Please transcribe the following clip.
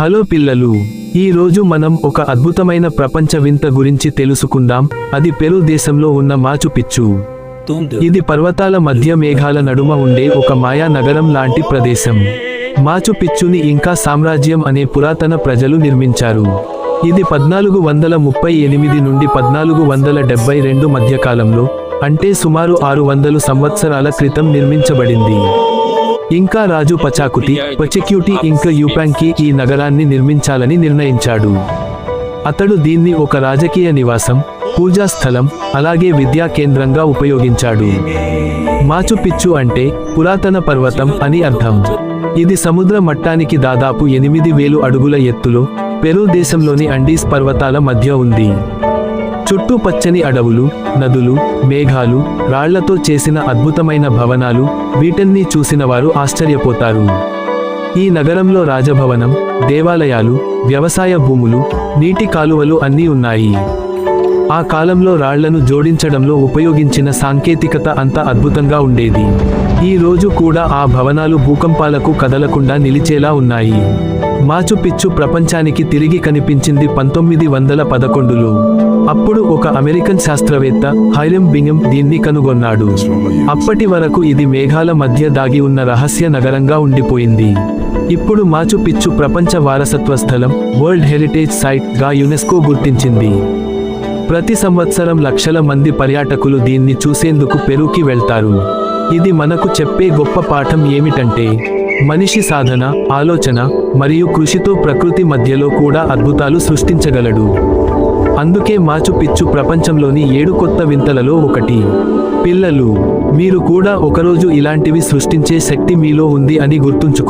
Hello పిల్లలు ఈ రోజు మనం ఒక అద్భుతమైన ప్రపంచ వింత గురించి తెలుసుకుందాం. అది పెరు దేశంలో ఉన్న మాచు పిచ్చు. ఇది పర్వతాల మధ్య మేఘాల నడుమ ఉండే ఒక మాయా నగరం లాంటి ప్రదేశం. మాచు పిచ్చుని ఇంకా సామ్రాజ్యం అనే పురాతన ప్రజలు నిర్మించారు. ఇది పద్నాలుగు వందల ముప్పై ఎనిమిది నుండి పద్నాలుగు వందల డెబ్బై రెండు మధ్యకాలంలో అంటే సుమారు ఆరు వందలు సంవత్సరాల క్రితం నిర్మించబడింది. ఇంకా రాజు పచాకుటి పచిక్యూటి ఇంకా యూపాంకి ఈ నగరాన్ని నిర్మించాలని నిర్ణయించాడు. అతడు దీన్ని ఒక రాజకీయ నివాసం పూజా స్థలం అలాగే విద్యా కేంద్రంగా ఉపయోగించాడు. మాచు పిచ్చు అంటే పురాతన పర్వతం అని అర్థం. ఇది సముద్ర మట్టానికి దాదాపు ఎనిమిది వేలు అడుగుల ఎత్తులో పెరూ దేశంలోని అండీస్ పర్వతాల మధ్య ఉంది. చుట్టూ పచ్చని అడవులు నదులు మేఘాలు రాళ్ళతో చేసిన అద్భుతమైన భవనాలు వీటన్ని చూసిన వారు ఆశ్చర్యపోతారు. ఈ నగరంలో రాజభవనం దేవాలయాలు వ్యవసాయ భూములు నీటి కాలువలు అన్నీ ఉన్నాయి. ఆ కాలంలో రాళ్ళను జోడించడంలో ఉపయోగించిన సాంకేతికత అంత అద్భుతంగా ఉండేది. ఈ రోజు కూడా ఆ భవనాలు భూకంపాలకు కదలకుండా నిలిచేలా ఉన్నాయి. మాచుపిచ్చు ప్రపంచానికి తిరిగి కనిపించింది పంతొమ్మిది వందల పదకొండులో. అప్పుడు ఒక అమెరికన్ శాస్త్రవేత్త హైరమ్ బింగం దీన్ని కనుగొన్నాడు. అప్పటి వరకు ఇది మేఘాల మధ్య దాగి ఉన్న రహస్య నగరంగా ఉండిపోయింది. ఇప్పుడు మాచుపిచ్చు ప్రపంచ వారసత్వ స్థలం వరల్డ్ హెరిటేజ్ సైట్గా యునెస్కో గుర్తించింది. ప్రతి సంవత్సరం లక్షల మంది పర్యాటకులు దీన్ని చూసేందుకు పెరుకి వెళ్తారు. ఇది మనకు చెప్పే గొప్ప పాఠం ఏమిటంటే మనిషి సాధన ఆలోచన మరియు కృషితో ప్రకృతి మధ్యలో కూడా అద్భుతాలు సృష్టించగలడు. అందుకే మాచు పిచ్చు ప్రపంచంలోని ఏడు కొత్త వింతలలో ఒకటి. పిల్లలు మీరు కూడా ఒకరోజు ఇలాంటివి సృష్టించే శక్తి మీలో ఉంది అని గుర్తుంచుకో